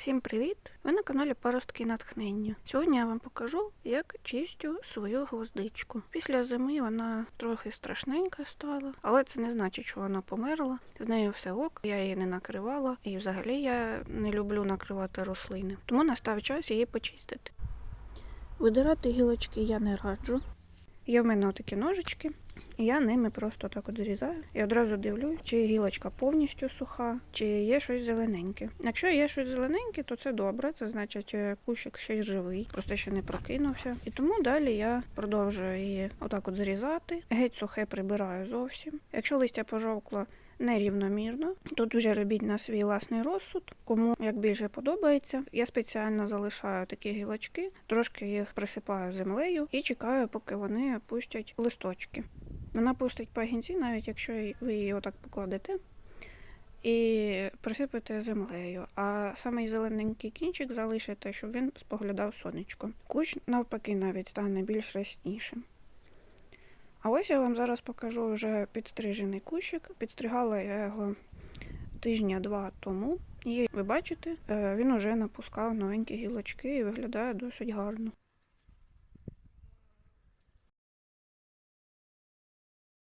Всім привіт! Ви на каналі Паростки натхнення. Сьогодні я вам покажу, як чистю свою гвоздичку. Після зими вона трохи страшненька стала, але це не значить, що вона померла. З нею все ок, я її не накривала, і взагалі я не люблю накривати рослини. Тому настав час її почистити. Видирати гілочки я не раджу. Є в мене такі ножички, я ними просто так от зрізаю і одразу дивлюсь, чи гілочка повністю суха, чи є щось зелененьке. Якщо є щось зелененьке, то це добре. Це значить е, кущик ще й живий, просто ще не прокинувся. І тому далі я продовжую її отак от зрізати. Геть сухе прибираю зовсім. Якщо листя пожовкло нерівномірно, тут вже робіть на свій власний розсуд. Кому як більше подобається. Я спеціально залишаю такі гілочки, трошки їх присипаю землею і чекаю, поки вони пустять листочки. Вона пустить пагінці, навіть якщо ви її отак покладете і присипете землею. А самий зелененький кінчик залишите, щоб він споглядав сонечко. Кущ навпаки навіть стане більш ряснішим. А ось я вам зараз покажу вже підстрижений кущик. Підстригала я його тижня два тому. І ви бачите, е, він уже напускав новенькі гілочки і виглядає досить гарно.